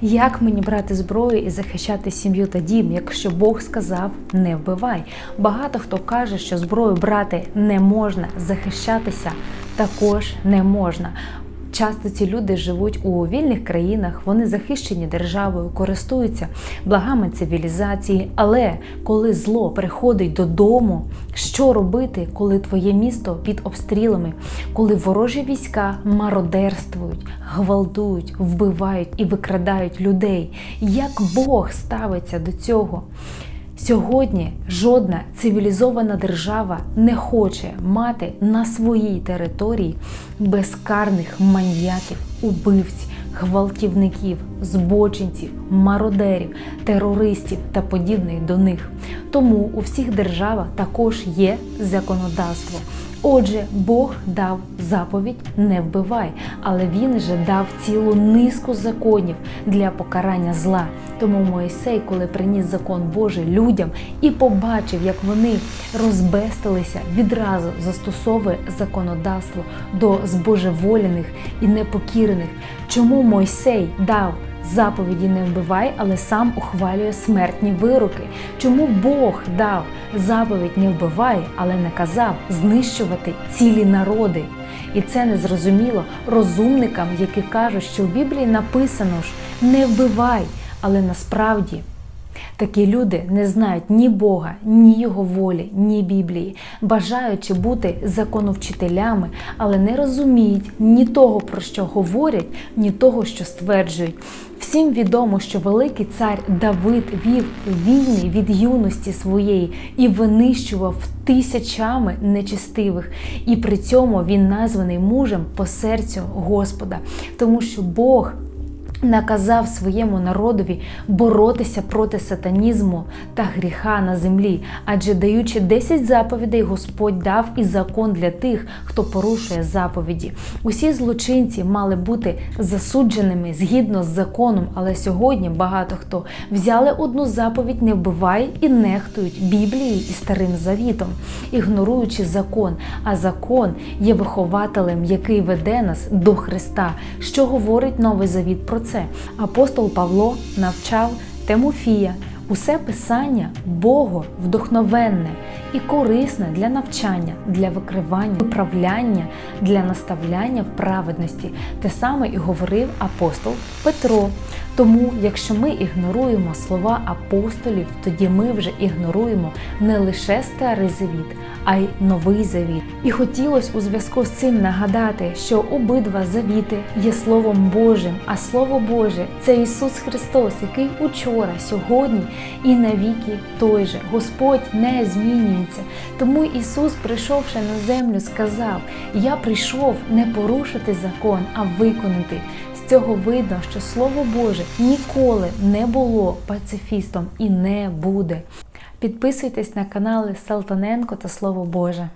Як мені брати зброю і захищати сім'ю та дім, якщо Бог сказав не вбивай? Багато хто каже, що зброю брати не можна, захищатися також не можна. Часто ці люди живуть у вільних країнах, вони захищені державою, користуються благами цивілізації. Але коли зло приходить додому, що робити, коли твоє місто під обстрілами, коли ворожі війська мародерствують, гвалтують, вбивають і викрадають людей? Як Бог ставиться до цього? Сьогодні жодна цивілізована держава не хоче мати на своїй території безкарних маньяків, убивців, гвалтівників, збочинців, мародерів, терористів та подібних до них. Тому у всіх державах також є законодавство. Отже, Бог дав заповідь не вбивай, але він же дав цілу низку законів для покарання зла. Тому Моїсей, коли приніс закон Божий людям і побачив, як вони розбестилися, відразу застосовує законодавство до збожеволених і непокірених. Чому Мойсей дав заповіді не вбивай, але сам ухвалює смертні вироки. Чому Бог дав заповідь не вбивай, але не казав знищувати цілі народи? І це незрозуміло розумникам, які кажуть, що в Біблії написано ж не вбивай, але насправді. Такі люди не знають ні Бога, ні Його волі, ні Біблії, бажаючи бути законовчителями, але не розуміють ні того, про що говорять, ні того, що стверджують. Всім відомо, що великий цар Давид вів війни від юності своєї і винищував тисячами нечистивих, і при цьому він названий мужем по серцю Господа, тому що Бог наказав своєму народові боротися проти сатанізму та гріха на землі, адже даючи 10 заповідей, Господь дав і закон для тих, хто порушує заповіді. Усі злочинці мали бути засудженими згідно з законом, але сьогодні багато хто взяли одну заповідь, не вбивай і нехтують Біблією і Старим Завітом, ігноруючи закон. А закон є вихователем, який веде нас до Христа. Що говорить Новий Завіт про це? Апостол Павло навчав Тимофія. Усе писання Богу вдохновенне і корисне для навчання, для викривання, виправляння, для наставляння в праведності. Те саме і говорив апостол Петро. Тому, якщо ми ігноруємо слова апостолів, тоді ми вже ігноруємо не лише старий завіт, а й новий завіт. І хотілося у зв'язку з цим нагадати, що обидва завіти є Словом Божим, а Слово Боже це Ісус Христос, який учора, сьогодні і навіки той же. Господь не змінюється. Тому Ісус, прийшовши на землю, сказав: Я прийшов не порушити закон, а виконати. З цього видно, що Слово Боже ніколи не було пацифістом і не буде. Підписуйтесь на канали Салтаненко та Слово Боже.